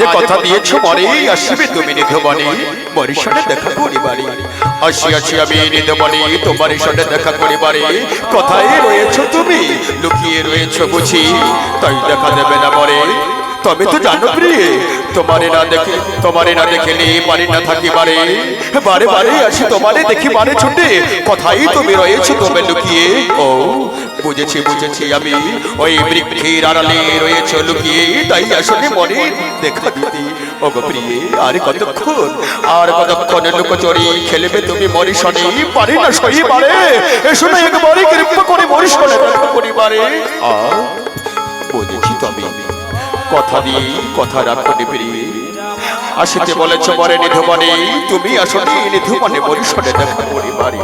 কথা দিয়েছ মরে আসবে তুমি নিধবনে। মরির সঙ্গে দেখা করিবারে। আসি আসি আমি নিধবনে। তোমার সঙ্গে দেখা করিবারে। কথাই রয়েছো তুমি? লুকিয়ে রয়েছো বুঝি। তাই দেখা দেবে না মরে তবে তো জানো প্রিয়ে তোমারে না দেখে তোমারে না দেখেলে পারি না থাকিবারে। বারে বারে আসি তোমারে দেখি বারে ছুটে। কথাই তুমি রয়েছো তবে লুকিয়ে। ও বুঝেছি বুঝেছি আমি। ওই বৃক্ষের আড়ালে রয়েছে লুকিয়ে। তাই আসলে মনে দেখা দিতে। ও গো প্রিয়ে আর কতক্ষণ? আর কতক্ষণ লুকোচুরি খেলবে তুমি মরি শনি পারি না সই পারে এসো না একবারই কৃপা করে মরি শনি দেখা করিবারে। আ বুঝেছি তবে। কথা দিয়ে কথা রাখো প্রিয়ে আসিতে বলেছ পরে নিধুমনে তুমি আসলে নিধুমনে পরিষদে দেখা পরিবারে।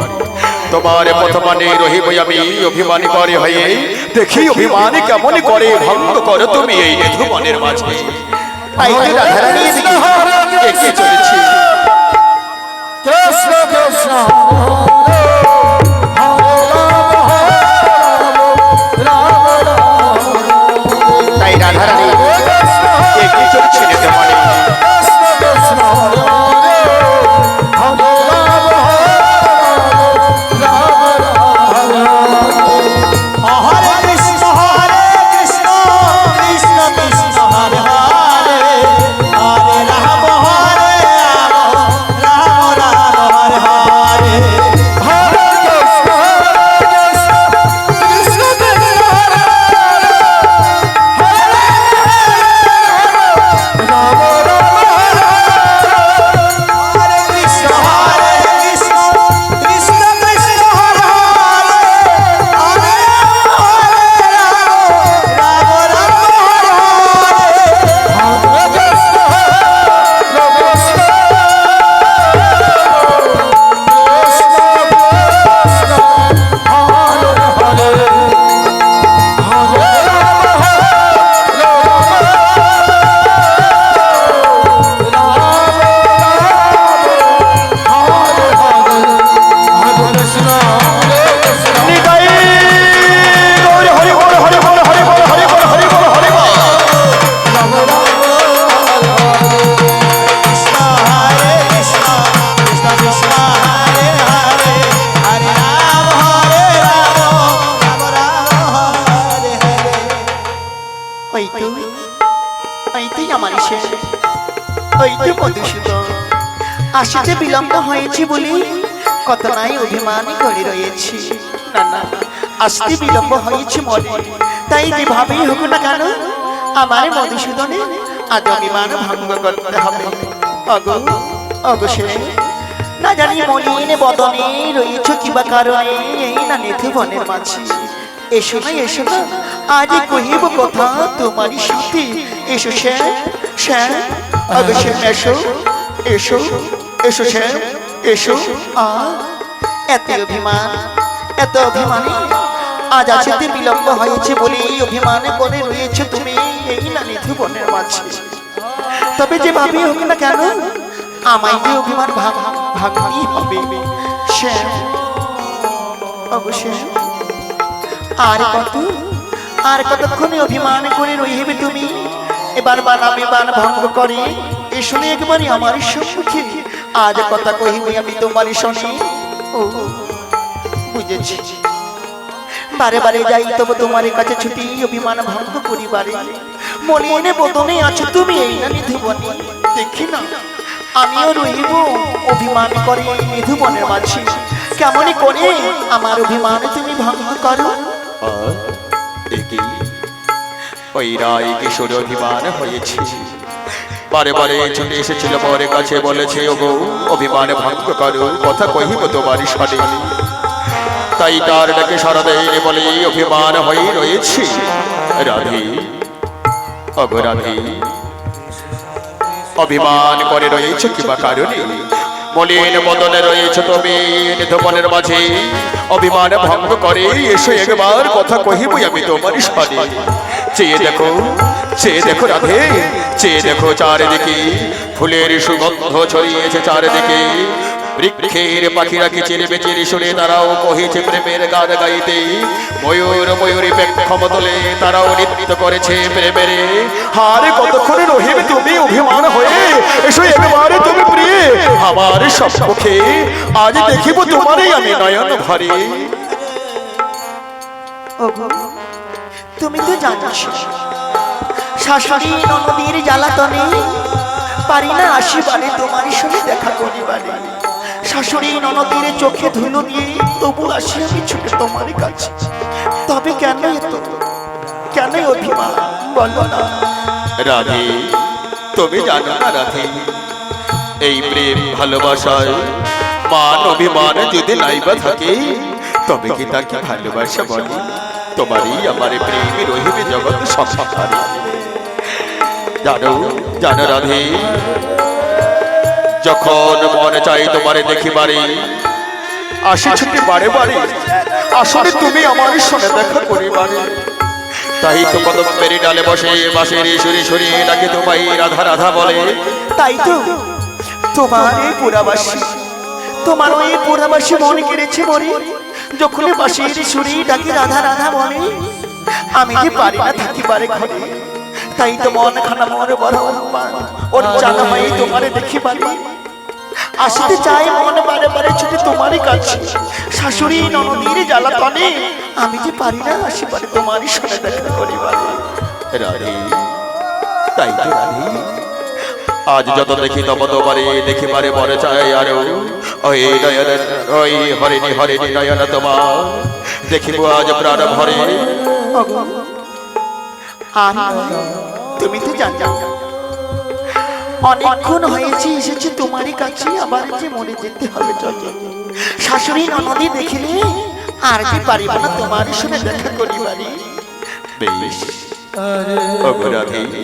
তোমার পথমানে রহিব আমি অভিমানী করে হয়ে দেখি অভিমানী কেমন করে ভঙ্গ করো তুমি এই নিধুমনের মাঝে। চলেছি। কৃষ্ণ কৃষ্ণ। হয়েছে বলে কত নাই অভিমান করে রয়েছি। না না, আসতে বিলম্ব হয়েছে মনে। তাই যেভাবেই হোক না কেন, আমার মধুসূদনে আজ অভিমান ভঙ্গ করতে হবে। অগো সে, না জানি মলিন বদনে রয়েছে কিবা কারণে এই না নেথু বনের মাঝে। এসো না এসো না, আজ কহিব কথা তোমারই সাথে। এসো শ্যাম শ্যাম অগো শ্যাম এসো এসো এসো শ্যাম এসো। এত অভিমান, এত অভিমানে। আজ আসিতে বিলম্ব হয়েছে বলে এই অভিমানে করে রয়েছে তুমি এই না নিধু বনের মাঝে। তবে যে ভাবি হোক না কেন, আমায় যে অভিমান ভাব ভাবতেই হবে শ্যাম অবশ্যই। আর কত, আর কতক্ষণে অভিমান করে রইবে তুমি? এবার বানাবে বান ভঙ্গ করে, এ শুনে একবারই আমার সম্মুখে আজ কথা কহিবে আমি তোমার ও বুঝেছি। বারে বারে যাই তবে তোমার কাছে ছুটি, অভিমান ভঙ্গ করিবারে। মলিনে বদনে আছো তুমি এই না নিধুবনে দেখি না, আমিও রইব অভিমান করে নিধুবনের মাঝে। কেমনই করে আমার অভিমান তুমি ভঙ্গ করো? ওই রায় কিশোর অভিমান হয়েছে। বারে বারে ছুটে এসেছিল পরের কাছে বলেছে ও গো অভিমান ভঙ্গ করো, কথা কহিব তোমার সাথে। তাই তার ডাকে সারা দেয়নি বলে, অভিমান হয়ে রয়েছে। রাধে অগরাধে অভিমান করে রয়েছে কিবা কারণে? মলিন মদনে রয়েছে তুমি নিধবনের মাঝে। অভিমান ভঙ্গ করে এসে একবার কথা কহিবই আমি তোমার সাথে। চেয়ে দেখো চেয়ে দেখো রাধে। চেয়ে দেখো চারিদিকে, ফুলের সুগন্ধ ছড়িয়েছে চারিদিকে। বৃক্ষের পাখিরা কিচির বেচির শুনে তারাও কহেছে প্রেমের গান গাইতে। ময়ূর ময়ূরী পেক্ষম তোলে, তারাও নৃত্য করেছে প্রেমের। হারে কতক্ষণে রহিবে তুমি অভিমান হয়ে? এসো একবারে তুমি প্রিয়ে। আমার সম্মুখে আজ দেখিব তোমারই আমি নয়ন ভরে। তুমি তো জানিস শাশুড়ি ননদীর জ্বালাতনে পারি না তোমার সঙ্গে দেখা শাশুড়ি চোখে ধুলো দিয়ে তবু আসি আমি ছুটে তোমার কাছে তবে কেন এত কেন অভিমান বলো না রাধে তুমি জানো না রাধে এই প্রেম ভালোবাসায় মান অভিমান যদি নাইবা থাকে তবে কি তাকে ভালোবাসা বলে তোমারই আমার প্রেমে রহিবে জগৎ সংসার জানো জানো রাধে, যখন মনে চাই তোমারে দেখিবারে আসি ছুটি বারে বারে, আসলে তুমি আমার সঙ্গে দেখা করিবারে। তাই তো কদম্বের ডালে বসে, বাঁশের সুরে সুরে ডাকে তোমায় রাধা রাধা বলে। তাই তো, তোমার এই পুরাবাসী, তোমার ওই পুরাবাসী মনে কেড়েছে মরে যখন বাসির সুরি ডাকে রাধা রাধা বলে, আমি যে পারি না থাকিবারে ঘরে। তাই তো মন খানা মনে বড় অপমান। ওর জানা মাই তোমারে দেখি পারি আসতে চাই মন বারে বারে ছুটে তোমারই কাছে। শাশুড়ি ননদীর জ্বালাতনে আমি যে পারি না আসিবারে তোমারই সঙ্গে দেখা করিবারে রাধে তাই তো রাধে আজ যত দেখি তব তোমারে দেখিবারে মনে চাই আরও। ওই নয়ন ওই হরিণী হরিণী নয়ন তোমার। দেখিব আজ প্রাণ ভরে। তুমি তো জানো অনেকক্ষণ হয়েছে এসেছে তোমারই কাছে আবার যে মরে যেতে হবে চল শাশুড়ি ননদি দেখিলে আর যে পারিব না তোমার সঙ্গে দেখা বেশ। ওগো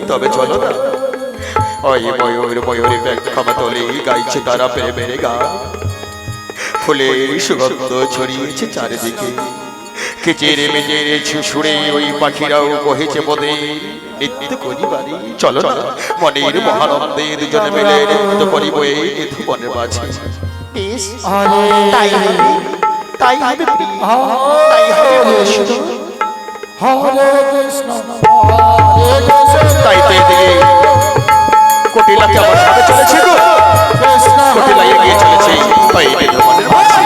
তবে চলো না। ওই ময়ূর ময়ূরী ক্ষমা তলে গাইছে তারা প্রেমের গান। ফুলের সুগন্ধ ছড়িয়েছে চারিদিকে। কেচেরে সুরে ওই পাখিরাও কহেছে পদে নৃত্য করিবারি চলো না, মনের মহানন্দে দুজনে মিলে নৃত্য করিব এই মাঝে। তাই তাই তাই তাই তো এদিকে কোটিলাকে আমার সাথে চলেছে গো। কোটিলা এগিয়ে চলেছে নিধুবনের মাঝে।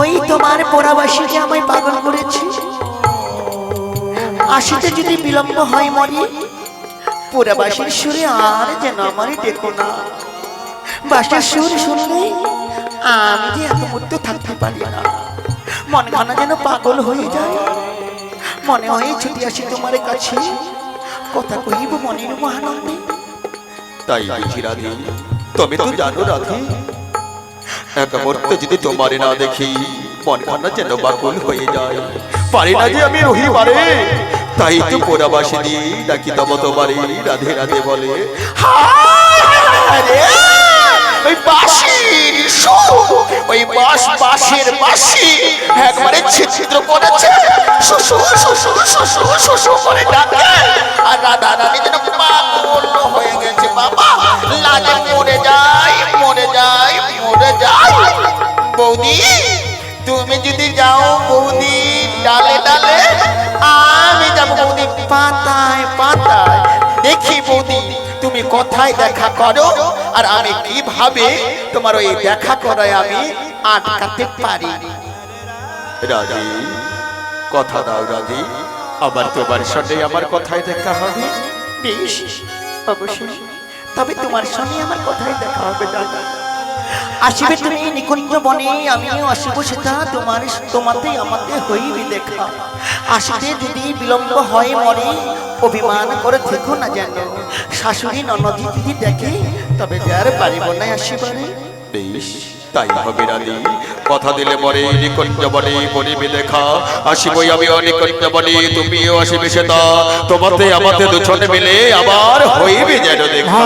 ওই তোমার পোড়াবাসী যে আমায় পাগল করেছি। আসিতে যদি বিলম্ব হয় মরি পোড়াবাসীর সুরে আর যেন আমারই দেখো না। বাসার সুর শুনলে আমি যে এত মুহূর্ত থাকতে পারি না। মনে মনে যেন পাগল হয়ে যায়। মনে হয় ছুটি আসি তোমার কাছে। কথা কইব মনের মহানন্দে। তাই বুঝি রাধে তবে তো জানো রাধে এক মুহূর্ত যদি তোমারে না দেখি মনে মনে যেন বাকুল হয়ে যায় পারি না যে আমি রহি পারে তাই তো পোড়াবাসী দিয়ে ডাকি তব তোমারে রাধে রাধে বলে আরে ওই সুর ওই বাঁশ, বাঁশের বাঁশি একবারে ছিদ্র করেছে। শুশু শুশু শুশু শুশু করে ডাকে। আর রাধা রানী যেন পাগল হয়ে গেছে বাবা। লাজে মরে যায় মরে যায় মরে যায় বৌদি, তুমি যদি যাও বৌদি ডালে ডালে, আমি যাব বৌদি পাতায় পাতায়। দেখি বৌদি তুমি কোথায় দেখা করো? আর আমি কীভাবে তোমার ওই দেখা করায় আমি আটকাতে পারি? রাজি কথা দাও রাজি আবার তোমার সঙ্গে আমার কথায় দেখা হবে? বেশ অবশ্যই। তবে তোমার সঙ্গে আমার কথায় দেখা হবে দাদা। আসিবে তুমি নিকুঞ্জ বনে আমিও আসিব সেটা তোমার তোমাতে আমাতে হইবে দেখা। আসিতে যদি বিলম্ব হয় মনে অভিমান করে থেকো না যেন। শাশুড়ি ননদি যদি দেখে তবে যার পারিব না আসিবারে। বেশ তাই হবে রাধে কথা দিলে পরে নিকঞ্জ বলে বলিবে দেখা। আসিবই আমি অনিকঞ্জ বলে তুমিও আসিবে সেটা। তোমাতে আমাতে দুজনে মিলে আবার হইবে যেন দেখা।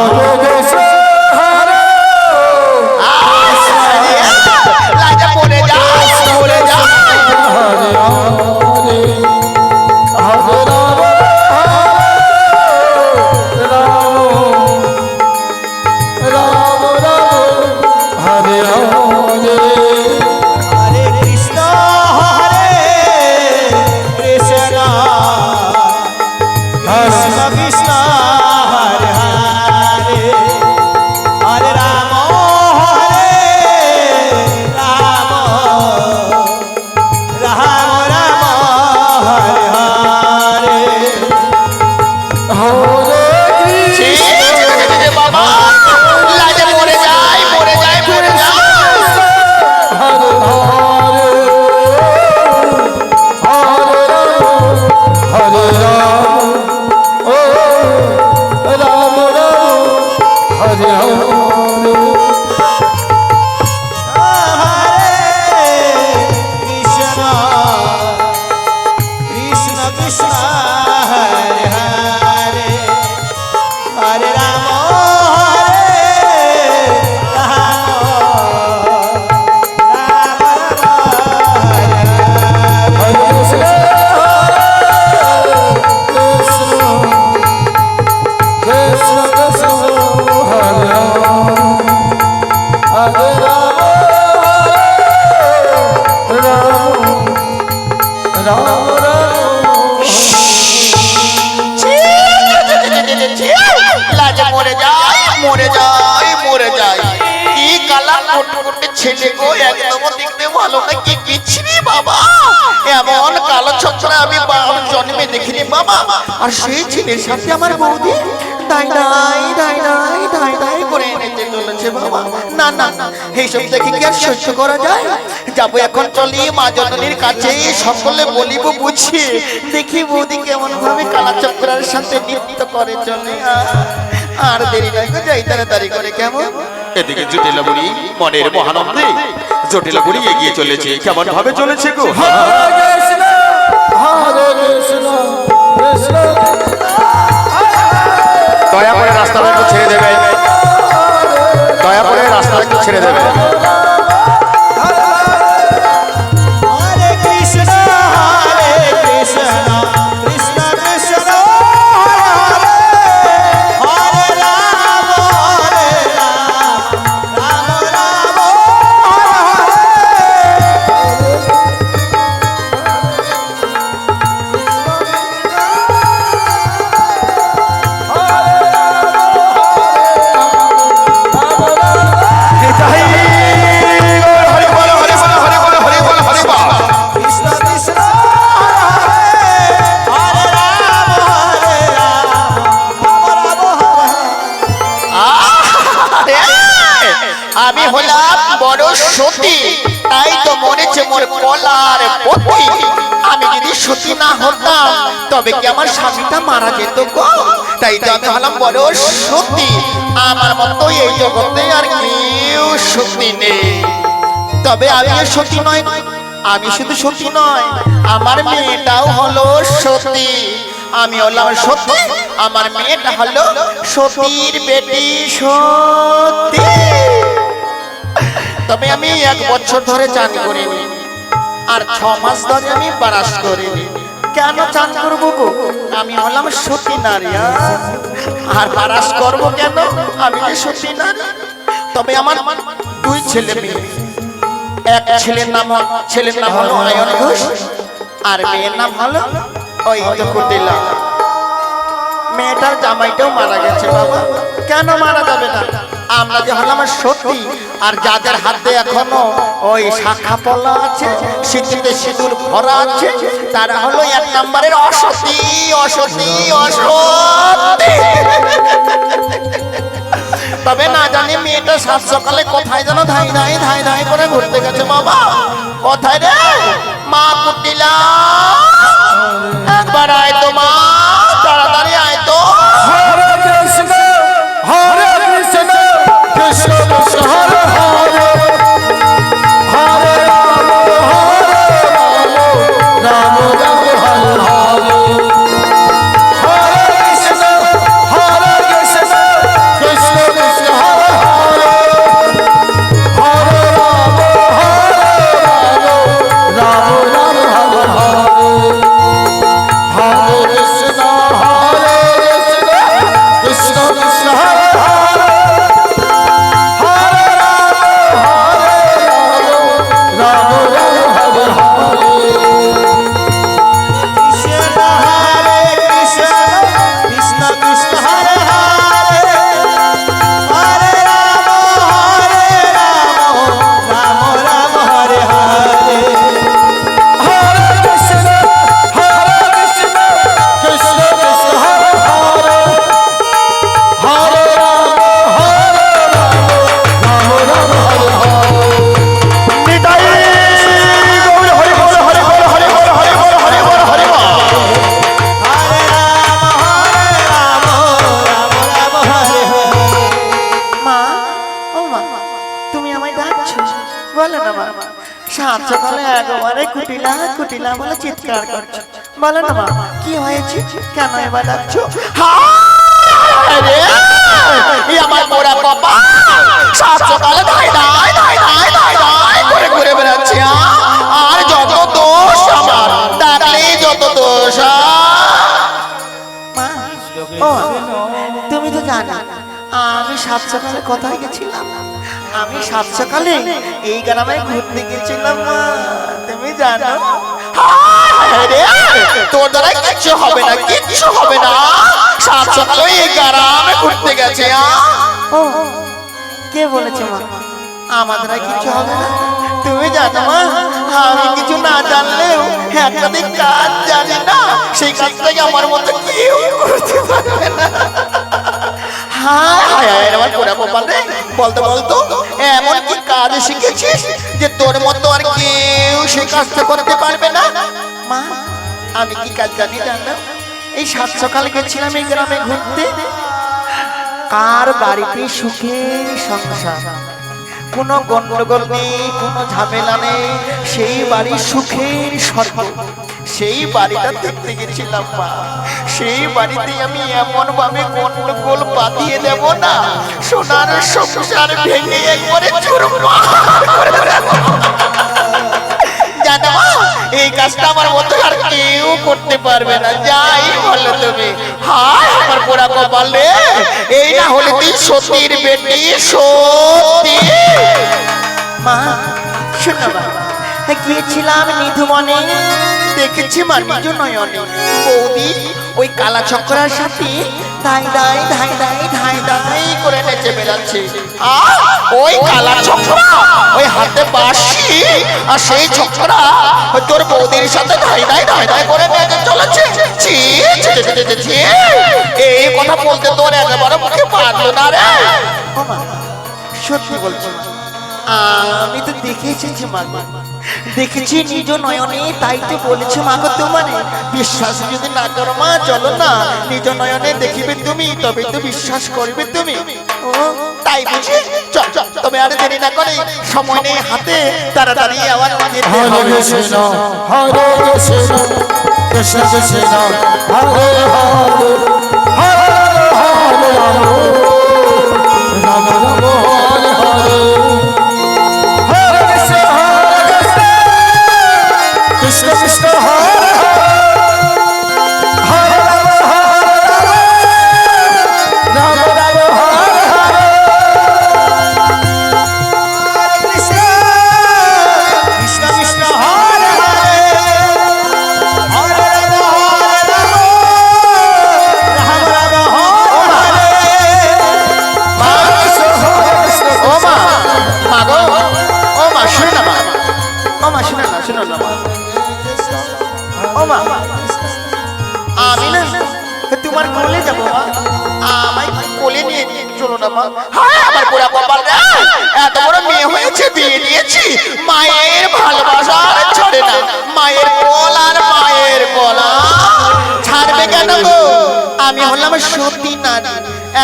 আর সেই ছেলের সাথে আমার বৌদি দাই দাই দাই দাই দাই দাই করে এনেতে চলেছে বাবা। না না না এইসব দেখে কি আর সহ্য করা যায়? যাব এখন চলি মা জননীর কাছে সকলে বলিব বুঝি। দেখি বৌদি কেমন ভাবে কালা চক্রের সাথে নৃত্য করে চলে। আর দেরি নয় গো, যাই তাড়াতাড়ি করে কেমন? এদিকে জটিলা বুড়ি মনের মহানন্দে জটিলা বুড়ি এগিয়ে চলেছে। কেমন ভাবে চলেছে গো? দয়া করে রাস্তাটা একটু ছেড়ে দেবে। দয়া করে রাস্তাটা একটু ছেড়ে দেবে। তবে কি আমার স্বামীটা মারা যেত গো? তাই তো আমি হলাম বড় সতী আমার মতো এই জগতে আর কেউ সতী নেই। তবে আমি আর সতী নয় আমি শুধু সতী নয় আমার মেয়েটাও হলো সতী। আমি হলাম সতী, আমার মেয়েটা হলো সতীর বেটি সতী। তবে আমি এক বছর ধরে চান করিনি, আর ছ মাস ধরে আমি বারাস করিনি। কেন চান করব গো? আমি হলাম সতী নারী আর বারাস করব কেন? আমি সতী নারী তবে আমার দুই ছেলে মেয়ে। এক ছেলের নাম ছেলের নাম হলো আয়ন ঘোষ, আর মেয়ের নাম হলো ওই কুটিলা মেয়েটার জামাইটাও মারা গেছে বাবা। কেন মারা যাবে না? আমরা যে হলাম সত্যি আর যাদের হাতে এখনও ওই শাখা পলা আছে শীতিতে সিঁদুর ভরা আছে, তারা হলো এক নম্বরের অসতী অসতী অসতী। তবে না জানি মেয়েটা সাত সকালে কোথায় যেন ধাই ধাই ধাই ধাই করে ঘুরতে গেছে, বাবা। কোথায় রে? মা কুটিলা। একবার আয় তো সাত সকালে একবারে কুটিলা কুটিলা বলে চিৎকার করছ। বলো না মা, কি হয়েছে? কেন এবার ডাকছো? আর যত দোষ আমার যত দোষ তুমি তো জানো, আমি সাত সকালে কোথায় গেছিলাম? আমি সাত সকালে এই গ্রামে ঘুরতে গেছিলাম মা তুমি জানো। তোর দ্বারা কিচ্ছু হবে না কিচ্ছু হবে না। সাত সকালে এই গ্রামে ঘুরতে গেছে? ও কে বলেছে মা? আমাদের আর কিছু হবে না। তুমি জানো মা আমি কিছু না জানলেও একটা কাজ জানি না সেই কাজটাকে আমার মতো কেউ করতে পারবে না। হায় বলতে এমন কাজ শিখেছিস যে তোর মতো আর করতে পারবে না? মা, আমি কি কাজ জানি এই গেছিলাম এই গ্রামে ঘুরতে। কার বাড়িতে সুখের সংসার? কোনো গন্ডগোল নেই, কোনো ঝামেলা নেই, সেই বাড়ি সুখের স্বর্গ। সেই বাড়িটা দেখতে গেছিলাম মা। সেই বাড়িতে আমি এমন ভাবে গন্ডগোল বাঁধিয়ে দেব না। সোনার সংসার ভেঙে একবারে এই কাজটা আমার মতো আর কেউ করতে পারবে না। যাই বলো তুমি। হায়, আমার পোড়া কপাল এই না হলে তুই সতীর বেটি, সতী। মা, শোনো বাবা গিয়েছিলাম নিধুমনে। দেখেছি মা নিজ নয়নে। বৌদি, ওই কালা চক্রার সাথে ধাই ধাই ধাই ধাই ধাই ধাই করে নেচে বেড়াচ্ছে আর ওই কালা চক্রা ওই হাতে বাঁশি আর সেই ওই তোর বৌদির সাথে ধাই ধাই ধাই ধাই করে নেচে চলেছে ছি ছি, ছি, ছি। এই কথা বলতে তোর একেবারে মুখে পারল না রে সত্যি বলছি। আমি তো দেখে এসেছি মা। দেখেছি নিজ নয়নে, তাই তো বলেছে মা গো তোমার। বিশ্বাস যদি না করো মা, চলো না। নিজ নয়নে দেখিবে তুমি, তবে তো বিশ্বাস করবে তুমি। তাই বুঝি চল চল, তবে আর দেরি না করে সময় নেই হাতে তাড়াতাড়ি হরে। কৃষ্ণ কৃষ্ণ কৃষ্ণ, হরে হরে।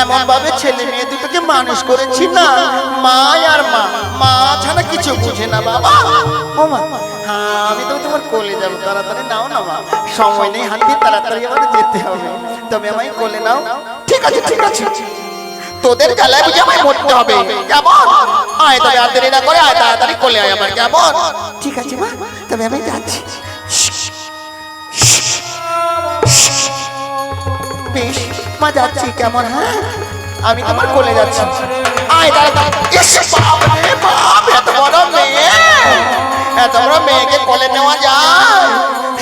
এমন ভাবে ছেলে মেয়ে দুটোকে মানুষ করেছি না। মা আর মা। মা ছাড়া কিছু বুঝে না বাবা। ও মা। হ্যাঁ আমি তো তোমার কোলে যাব। তাড়াতাড়ি নাও না মা। সময় নেই হাতে তাড়াতাড়ি আমার যেতে হবে। তবে আমায় কোলে নাও। ঠিক আছে ঠিক আছে। তোদের জ্বালায় বুঝে আমায় মরতে হবে। কেমন? আয় তবে আর দেরি না করে আয়, তাড়াতাড়ি কোলে আয় আমার। কেমন? ঠিক আছে মা। তবে আমি যাচ্ছি। বেশ মা যাচ্ছি কেমন হ্যাঁ? আমি তোমার কোলে যাচ্ছি। আয় বাপ, এত বড় মেয়ে। এত বড় মেয়েকে কোলে নেওয়া যায়।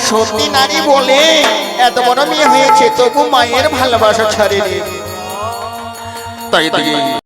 সত্যি নারী বলে এত বড় মেয়ে হয়েছে তবু মায়ের ভালোবাসা ছাড়েনি। তাই দিয়ে